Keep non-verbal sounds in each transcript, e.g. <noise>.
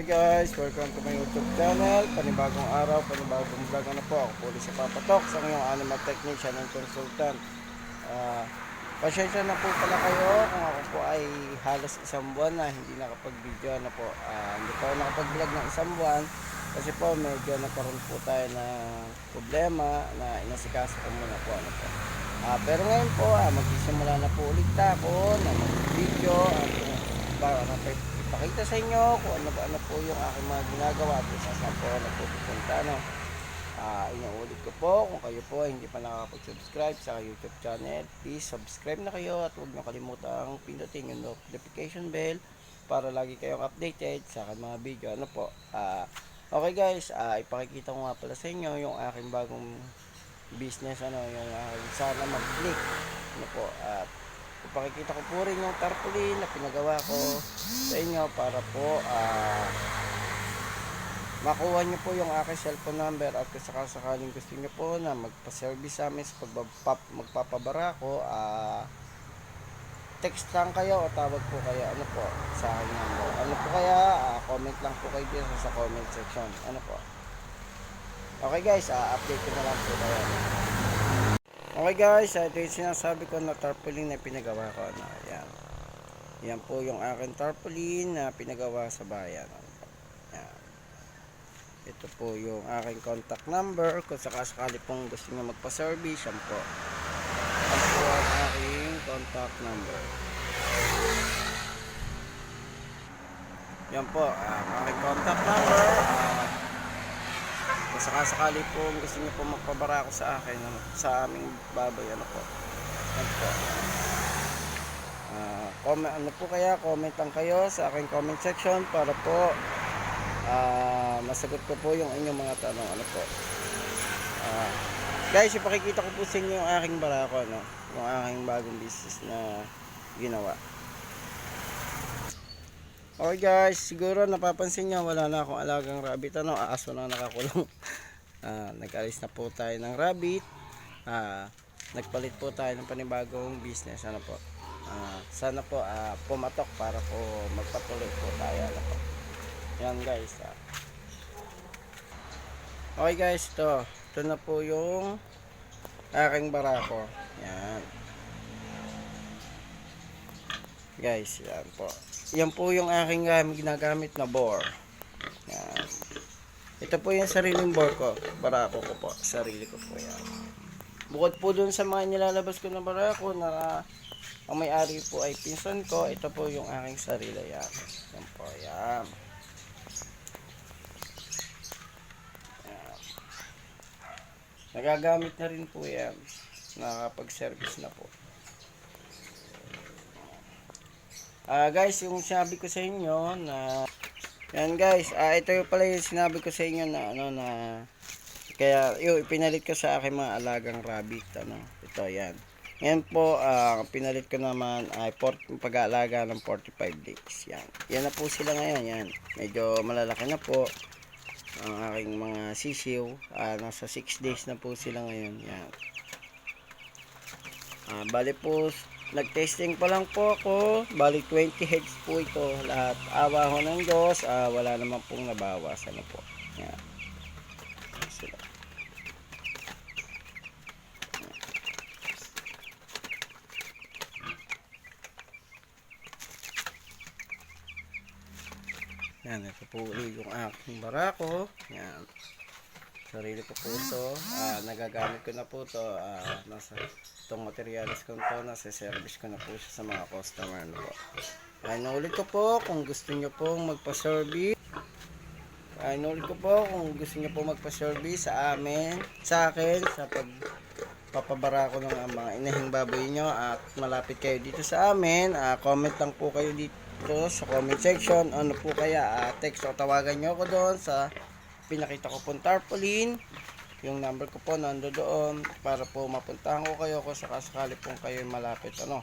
Okay guys, welcome to my YouTube channel. Panibagong araw, panibagong vlog na po. Ako po si Papatok sa ngayong animal technician and consultant. Ah, pasensya na po pala kayo kung ako po ay halos isang buwan na hindi nakapag-video na po. Ah, hindi po nakapag-vlog ng isang buwan kasi po medyo nagkaroon po tayo ng problema na inasikaso ko muna po. Ano po. Ah, pero ngayon po, ah, magsisimula na po ulit ako na mag-video at uh, para ipakita sa inyo kung ano ba ano po yung aking mga ginagawa at kung saan po na po pupunta. No? Ah, inuulit ko po kung kayo po hindi pa nakakapag-subscribe sa YouTube channel, please subscribe na kayo at huwag niyo kalimutang pindutin yung notification bell para lagi kayong updated sa aking mga video. Ano po? Ah, okay guys, ah, ipakikita ko nga pala sa inyo yung aking bagong business ano yung aking sana mag-click ano po at ipakikita ko po rin yung tarpaulin na pinagawa ko sa inyo para po ah makuha nyo po yung aking cellphone number at kung sakasakaling gusto nyo po na magpa-service sa amin sa pagbapap, magpapabara ko ah text lang kayo o tawag po kayo. Ano po sa akin number? Ano po kaya? Ah, comment lang po kayo dito sa comment section. Ano po? Okay guys ah, update ko na lang po kayo okay guys ito yung sinasabi ko na tarpaulin na pinagawa ko ano, yan yan po yung aking tarpaulin na pinagawa sa bayan yan ito po yung aking contact number kung sakasakali pong gusto nyo magpa-service yan po. Yan po ang aking contact number. Yan po ang aking contact number. ah, kung sakasakali po gusto nyo po magpabara ako sa akin ano, sa aming baboy ano po. Yan po. Ah, comment ano po kaya comment lang kayo sa aking comment section para po ah masagot ko po yung inyong mga tanong ano po. Ah, guys ipakikita ko po sa inyo yung aking barako ano yung aking bagong business na ginawa Okay guys, siguro napapansin nyo wala na akong alagang rabbit ano, aso na nakakulong. <laughs> Ah, nag-alis na po tayo ng rabbit. Ah, nagpalit po tayo ng panibagong business ano po. Ah, sana po ah, pumatok para po magpatuloy po tayo ano po. Yan guys. ah. Okay guys, ito. Ito na po yung aking barako. Yan. Guys, yan po. Yan po yung aking um, ginagamit na bore. Yan. Ito po yung sariling bore ko. Barako ko po. Sarili ko po yan. Bukod po dun sa mga nilalabas ko na barako na ang may-ari po ay pinsan ko, ito po yung aking sarili. Yan. Yan po. Yan. Yan. Nagagamit na rin po yan. Nakakapag-service na po. Ah guys, yung sinabi ko sa inyo na yan guys, ah ito yung pala yung sinabi ko sa inyo na ano na kaya yung ipinalit ko sa aking mga alagang rabbit ano. Ito yan. Yan po, ah pinalit ko naman ay port, pag-aalaga ng 45 days. Yan. Yan na po sila ngayon. Yan. Medyo malalaki na po ang aking mga sisiw. Ah, nasa 6 days na po sila ngayon. Yan. Ah, bali po, nag-testing pa lang po ako. Bali 20 heads po ito. Lahat. Awa ho ng Diyos. Ah, wala naman pong nabawas. Ano po. Yan Sila. Yan, ito po ulit yung aking barako. Yan. Sarili ko po ito. Ah, nagagamit ko na po ito. Ah, nasa itong materials ko to. Nasa service ko na po siya sa mga customer. Ano po. Ay, naulit ko po kung gusto nyo pong magpa-service. Ay, naulit ko po kung gusto nyo po magpa-service sa amin, sa akin, sa pag papabara ko ng ah, mga inahing baboy nyo at malapit kayo dito sa amin. Ah, comment lang po kayo dito sa comment section. Ano po kaya, ah, text o tawagan nyo ako doon sa pinakita ko pong tarpaulin. Yung number ko po nando doon para po mapuntahan ko kayo kung sakasakali pong kayo malapit. Ano,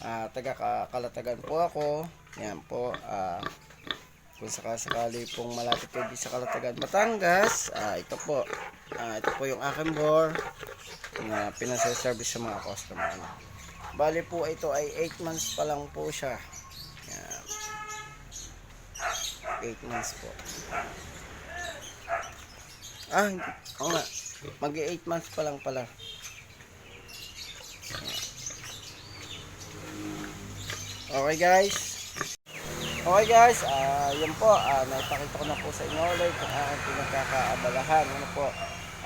ah, taga Ka- Kalatagan po ako. Yan po. Ah, kung sakasakali pong malapit kayo sa Kalatagan, Batangas, ah, ito po. Ah, ito po yung aking bore na pinasaservice sa mga customer. Ano. Bali po ito ay 8 months pa lang po siya. Yan. 8 months po. Ah. Oo nga. Mag 8 months pa lang pala. Okay guys. Okay guys, ah yun po, ah naipakita ko na po sa inyo ulit kung aking pinagkakaabalahan. Ano po.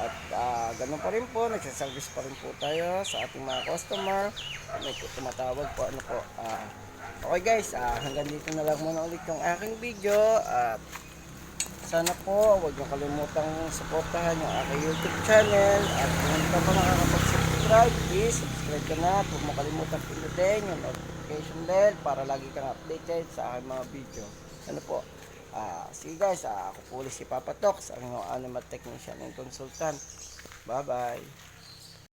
At ah ganun pa rin po, nagsaservice pa rin po tayo sa ating mga customer. May tumatawag po, ano po. Ah, okay guys, ah hanggang dito na lang muna ulit yung aking video. At sana po, huwag niyo kalimutang suportahan yung aking YouTube channel. At kung hindi ka pa nakakapag-subscribe, please subscribe ka na. Huwag mo kalimutan pindutin yung notification bell para lagi kang updated sa aking mga video. Ano po? Ah, sige guys, ah, ako po ulit si Papa Tox, ang animal technician and consultant. Bye-bye.